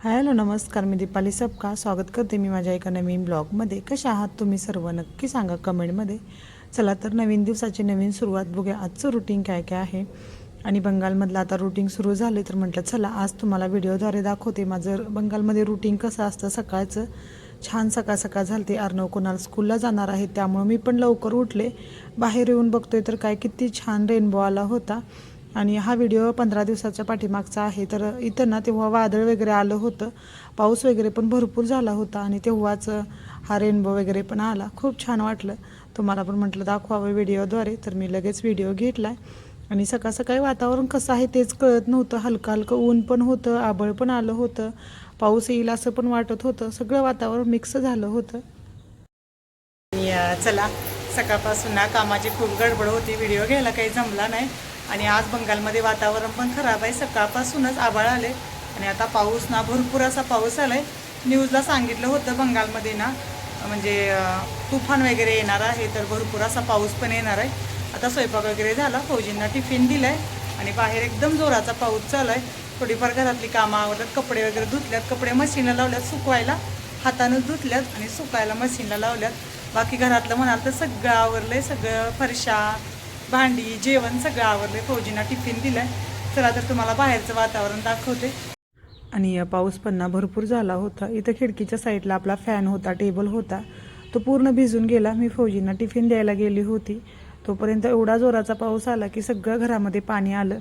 Hello नमस्कार. मी दीपाली सबका स्वागत करते मी माझ्या एका नवीन ब्लॉगमध्ये. कशा आहात तुम्ही सर्व? नक्की सांगा कमेंटमध्ये. चला तर नवीन दिवसाची नवीन सुरुवात बघूया. आजचं रुटीन काय काय आहे? आणि बंगालमधलं आता रुटीन सुरू झाले तर म्हटलं चला आज तुम्हाला व्हिडिओद्वारे दाखवते माझं बंगालमध्ये रुटीन कसं असतं. सकाळचं छान सकाळ सकाळ झालते. अर्णव कोणाल स्कूलला जाणार आहे त्यामुळं मी पण लवकर उठले. बाहेर येऊन बघतोय तर काय किती छान रेनबो आला होता. आणि हा व्हिडिओ पंधरा दिवसाच्या पाठीमागचा आहे. तर इथं ना तेव्हा वादळ वगैरे आलं होतं. पाऊस वगैरे पण भरपूर झाला होता आणि तेव्हाच हा रेनबो वगैरे पण आला. खूप छान वाटलं. तुम्हाला पण म्हटलं दाखवावं व्हिडिओद्वारे तर मी लगेच व्हिडिओ घेतला आणि सकाळ सकाळी वातावरण कसं आहे तेच कळत नव्हतं. हलकं हलकं ऊन पण होतं आबळ पण आलं होतं. पाऊस येईल असं पण वाटत होतं. सगळं वातावरण मिक्स झालं होतं. आणि चला सकाळपासून ना कामाची खूप गडबड होती. व्हिडिओ घ्यायला काही जमला नाही. आणि आज बंगालमध्ये वातावरण पण खराब आहे. सकाळपासूनच आभाळ आले आणि आता पाऊस ना भरपूर असा पाऊस आलाय. न्यूजला सांगितलं होतं बंगालमध्ये ना म्हणजे तुफान वगैरे येणार आहे तर भरपूर असा पाऊस पण येणार आहे. आता स्वयंपाक वगैरे झाला फौजींना टिफिन दिलाय. आणि बाहेर एकदम जोराचा पाऊस चालू आहे थोडीफार घरातली कामं आवडतात कपडे वगैरे धुतल्यात कपडे मशीनला लावल्यात सुकवायला. हातानं धुतल्यात आणि सुकायला मशीनला लावल्यात. बाकी घरातलं म्हणाल तर सगळं आवरलंय सगळं फरशा भांडी जेवण सगळं आवरलंय. फौजींना टिफिन दिलाय. चला तर तुम्हाला बाहेरचं वातावरण दाखवते. आणि या पाऊस पण ना भरपूर झाला होता. इथं खिडकीच्या साईडला आपला फॅन होता टेबल होता. तो पूर्ण भिजून गेला. मी फौजींना टिफिन द्यायला गेली होती. तोपर्यंत एवढा जोराचा पाऊस आला की सगळं घरामध्ये पाणी आलं.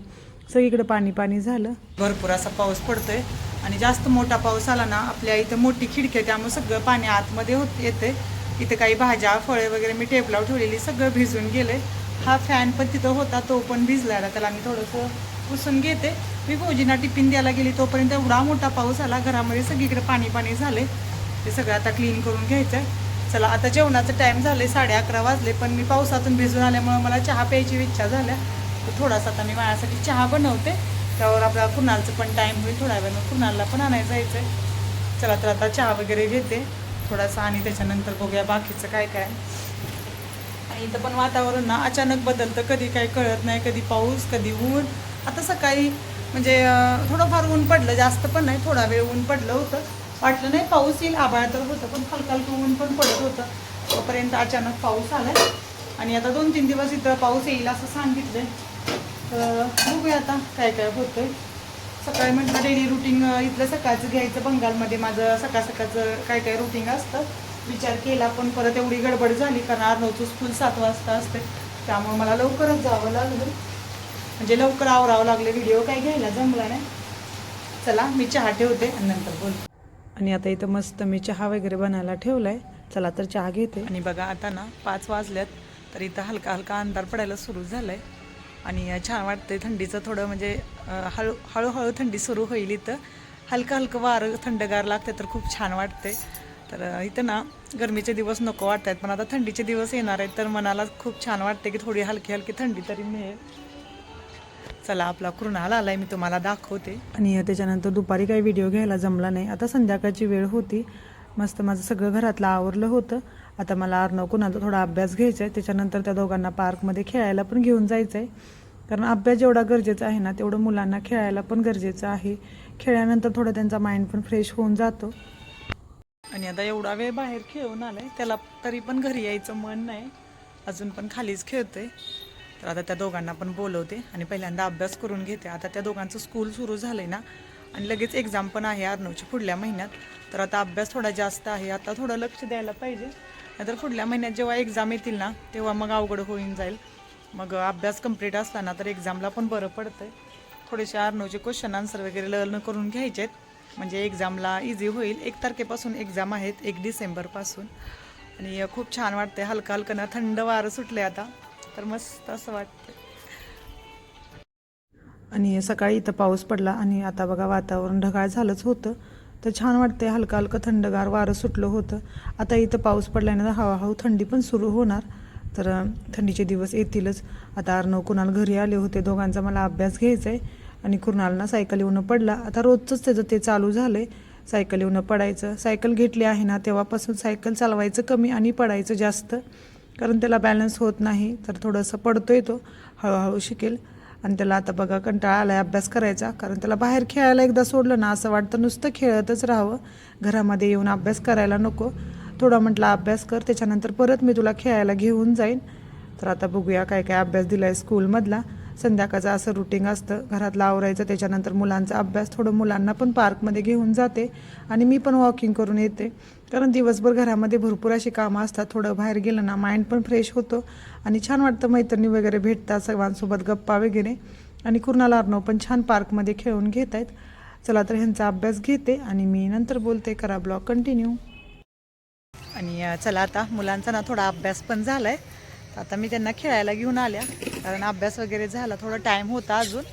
सगळीकडे पाणी पाणी झालं. भरपूर असा पाऊस पडतोय. आणि जास्त मोठा पाऊस आला ना आपल्या इथं मोठी खिडकी आहे त्यामुळे सगळं पाणी आतमध्ये होत येते इथं काही भाज्या फळे वगैरे मी टेबलावर ठेवलेली सगळं भिजून गेले हा फॅन पण तिथं होता तो पण भिजला त्याला मी थोडंसं पुसून घेते. मी भोजीना टिफिन द्यायला गेली तोपर्यंत एवढा मोठा पाऊस आला. घरामध्ये सगळीकडे पाणी पाणी झाले ते सगळं आता क्लीन करून घ्यायचं आहे चला आता जेवणाचं टाईम झाले साडे अकरा वाजले पण मी पावसातून भिजून आल्यामुळं मला चहा प्यायची इच्छा झाल्या. तर थोडासा आता मी माझ्यासाठी चहा बनवते. त्यावर आपला कुणालचं पण टाईम होईल थोड्या वेळानं कुणालला पण आणायला जायचं आहे चला तर आता चहा वगैरे घेते. थोडासा आणि त्याच्यानंतर बघूया बाकीचं काय काय. इथं पण वातावरण ना अचानक बदलतं. कधी काही कळत नाही कधी पाऊस कधी ऊन. आता सकाळी म्हणजे थोडंफार ऊन पडलं जास्त पण नाही थोडा वेळ ऊन पडलं होतं. वाटलं नाही पाऊस येईल आभाळ तर होतं पण हलका हलकं ऊन पण पडत होतं. तोपर्यंत अचानक पाऊस आलाय आणि आता दोन तीन दिवस इथं पाऊस येईल असं सांगितलंय. तर बघूया आता काय काय होतंय. सकाळी म्हटलं डेली रुटीन इथलं सकाळचं घ्यायचं. बंगालमध्ये माझं सकाळ सकाळचं काय काय रुटीन असतं. विचार केला पण परत एवढी गडबड झाली कारण अर्नवचं स्कूल सात वाजता असते. त्यामुळे मला लवकरच जावं लागलं. म्हणजे लवकर आवरावं लागले. व्हिडिओ काय घ्यायला जमला नाही. चला मी चहा ठेवते आणि नंतर बोल आणि आता इथं मस्त मी चहा वगैरे बनायला ठेवलाय. चला तर चहा घेते. आणि बघा आता ना पाच वाजल्यात. तर इथं हलका हलका अंधार पडायला सुरू झालाय. आणि छान वाटतंय थंडीचं थोडं म्हणजे हळू हळूहळू थंडी सुरू होईल इथं. हलकं हलकं वारं थंडगार लागते तर खूप छान वाटते तर इथं ना गरमीचे दिवस नको वाटत आहेत पण आता थंडीचे दिवस येणार आहेत तर मनाला खूप छान वाटते की थोडी हलकी हलकी थंडी तरी मिळेल. चला आपला कृणाल आलाय मी तुम्हाला दाखवते. आणि त्याच्यानंतर दुपारी काही व्हिडिओ घ्यायला जमला नाही. आता संध्याकाळची वेळ होती. मस्त माझं सगळं घरातलं आवरलं होतं. आता मला अर्णव कुणाचा थोडा अभ्यास घ्यायचा आहे. त्याच्यानंतर त्या दोघांना पार्कमध्ये खेळायला पण घेऊन जायचं आहे कारण अभ्यास जेवढा गरजेचा आहे ना तेवढं मुलांना खेळायला पण गरजेचं आहे. खेळल्यानंतर थोडं त्यांचा माइंड पण फ्रेश होऊन जातो. आणि आता एवढा वेळ बाहेर खेळून आलाय त्याला तरी पण घरी यायचं मन नाही. अजून पण खालीच खेळतोय. तर आता त्या दोघांना पण बोलवते आणि पहिल्यांदा अभ्यास करून घेते. आता त्या दोघांचं स्कूल सुरू झालंय ना आणि लगेच एक्झाम पण आहे अर्नवची पुढल्या महिन्यात. तर आता अभ्यास थोडा जास्त आहे. आता थोडं लक्ष द्यायला पाहिजे. नाहीतर पुढल्या महिन्यात जेव्हा एक्झाम येतील ना तेव्हा मग अवघड होऊन जाईल. मग अभ्यास कंप्लीट असताना तर एक्झामला पण बरं पडतंय. थोडेसे अर्नवचे क्वेश्चन आन्सर वगैरे लर्न करून घ्यायचे आहेत म्हणजे एक्झामला इझी होईल. एक तारखेपासून एक्झाम आहेत एक डिसेंबरपासून. आणि खूप छान वाटते हलका हलकं ना थंड वारं सुटले आता. तर मस्त असं वाटतं आणि सकाळी इथं पाऊस पडला आणि आता बघा वातावरण ढगाळ झालंच होतं. तर छान वाटते हलका हलकं थंडगार वारं सुटलं होतं. आता इथं पाऊस पडल्यानंतर हळूहळू थंडी पण सुरू होणार. तर थंडीचे दिवस येतीलच. आता अर्णव कुणाल घरी आले होते. दोघांचा मला अभ्यास घ्यायचा आहे आणि कृणालना सायकल येऊन पडला. आता रोजचंच त्याचं ते चालू झालं आहे सायकल येऊन पडायचं. सायकल घेतली आहे ना तेव्हापासून सायकल चालवायचं कमी आणि पडायचं जास्त. कारण त्याला बॅलन्स होत नाही तर थोडंसं पडतोय तो. हळूहळू शिकेल. आणि त्याला आता बघा कंटाळा आला आहे अभ्यास करायचा. कारण त्याला बाहेर खेळायला एकदा सोडलं ना असं वाटतं नुसतं खेळतच राहावं. घरामध्ये येऊन अभ्यास करायला नको. थोडा म्हटला अभ्यास कर त्याच्यानंतर परत मी तुला खेळायला घेऊन जाईन. तर आता बघूया काय काय अभ्यास दिला आहे स्कूलमधला संध्याकाळचं असं रुटीन असतं. घरातलं आवरायचं त्याच्यानंतर मुलांचा अभ्यास थोडं मुलांना पण पार्कमध्ये घेऊन जाते. आणि मी पण वॉकिंग करून येते. कारण दिवसभर घरामध्ये भरपूर अशी कामं असतात. थोडं बाहेर गेलं ना माइंड पण फ्रेश होतो. आणि छान वाटतं मैत्रिणी वगैरे भेटतात सर्वांसोबत गप्पा वगैरे. आणि कुर्णाला अर्णव पण छान पार्कमध्ये खेळून घेत आहेत. चला तर ह्यांचा अभ्यास घेते आणि मी नंतर बोलते. करा ब्लॉग कंटिन्यू आणि चला आता मुलांचा ना थोडा अभ्यास पण झाला आहे आता मी त्यांना खेळायला घेऊन आल्या. कारण अभ्यास वगैरे झाला थोडा टाईम होता अजून.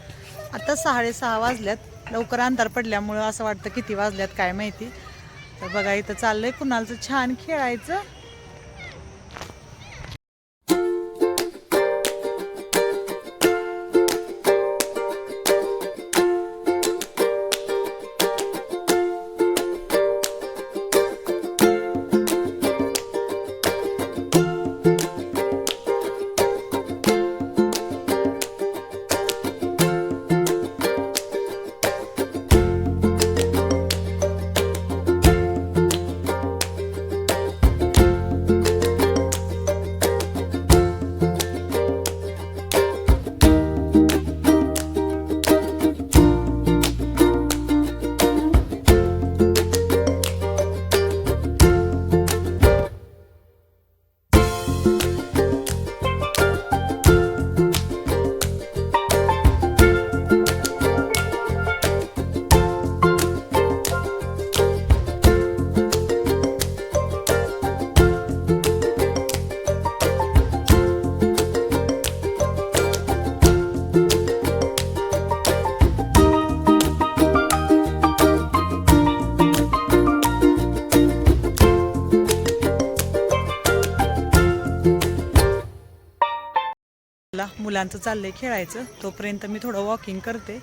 आता साडेसहा वाजल्यात. लवकर अंधार पडल्यामुळं असं वाटतं किती वाजल्यात काय माहिती. तर बघा इथं चाललंय कुणालचं छान खेळायचं. मला मुलांचं चाललंय खेळायचं तोपर्यंत मी थोडं वॉकिंग करते.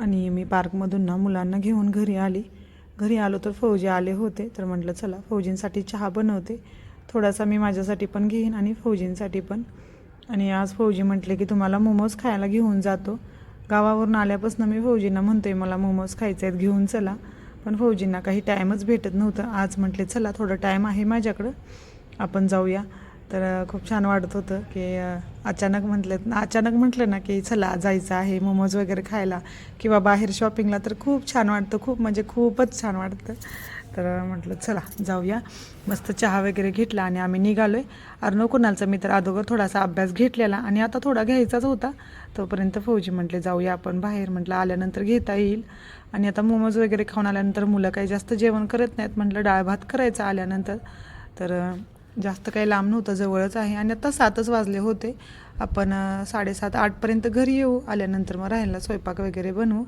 आणि मी पार्कमधून ना मुलांना घेऊन घरी आली. घरी आलो तर फौजी आले होते तर म्हटलं चला फौजींसाठी चहा बनवते. थोडासा मी माझ्यासाठी पण घेईन आणि फौजींसाठी पण. आणि आज फौजी म्हटले की तुम्हाला मोमोज खायला घेऊन जातो. गावावरून आल्यापासून मी फौजींना म्हणतोय मला मोमोज खायचे आहेत घेऊन चला. पण फौजींना काही टाईमच भेटत नव्हतं. आज म्हटले चला थोडं टाईम आहे माझ्याकडं. आपण जाऊया. तर खूप छान वाटत होतं की अचानक म्हटलं अचानक म्हटलं ना की चला जायचं आहे मोमोज वगैरे खायला किंवा बाहेर शॉपिंगला तर खूप छान वाटतं खूप म्हणजे खूपच छान वाटतं. तर म्हटलं चला जाऊया. मस्त चहा वगैरे घेतला आणि आम्ही निघालो आहे अर्णव कुणालचा मी तर अगोदर थोडासा अभ्यास घेतलेला आणि आता थोडा घ्यायचाच होता. तोपर्यंत फौजी म्हटले जाऊया आपण बाहेर. म्हटलं आल्यानंतर घेता येईल. आणि आता मोमोज वगैरे खाऊन आल्यानंतर मुलं काही जास्त जेवण करत नाहीत. म्हटलं डाळ भात करायचा आल्यानंतर. तर जास्त काही लांब नव्हतं जवळच आहे. आणि आता सातच वाजले होते. आपण साडेसात आठपर्यंत घरी येऊ. आल्यानंतर मग राहायला स्वयंपाक वगैरे बनवू.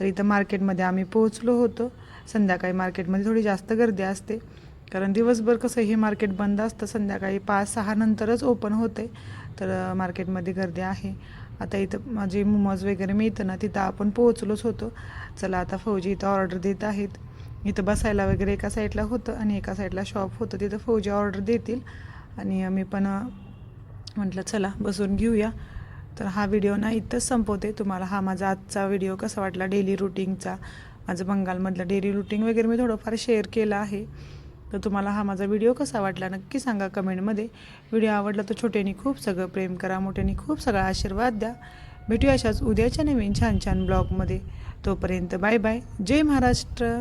तर इथं मार्केटमध्ये आम्ही पोहोचलो होतो. संध्याकाळी मार्केटमध्ये थोडी जास्त गर्दी असते. कारण दिवसभर कसं हे मार्केट बंद असतं. संध्याकाळी पाच सहा नंतरच ओपन होते. तर मार्केटमध्ये गर्दी आहे. आता इथं माझे मोमोज वगैरे मिळतं ना तिथं आपण पोहोचलोच होतो. चला आता फौजी इथं ऑर्डर देत आहेत. इथं बसायला वगैरे एका साईडला होतं आणि एका साईडला शॉप होतं. तिथं फौजी ऑर्डर देतील. आणि मी पण म्हटलं चला बसून घेऊया. तर हा व्हिडिओ ना इथंच संपवते. तुम्हाला हा माझा आजचा व्हिडिओ कसा वाटला डेली रुटीनचा माझं बंगालमधलं डेली रुटीन वगैरे मी थोडंफार शेअर केलं आहे. तर तुम्हाला हा माझा व्हिडिओ कसा वाटला नक्की सांगा कमेंटमध्ये. व्हिडिओ आवडला तर छोट्यानी खूप सगळं प्रेम करा मोठ्यानी खूप सगळा आशीर्वाद द्या. भेटूया अशाच उद्याच्या नवीन छान छान ब्लॉगमध्ये तोपर्यंत बाय बाय जय महाराष्ट्र.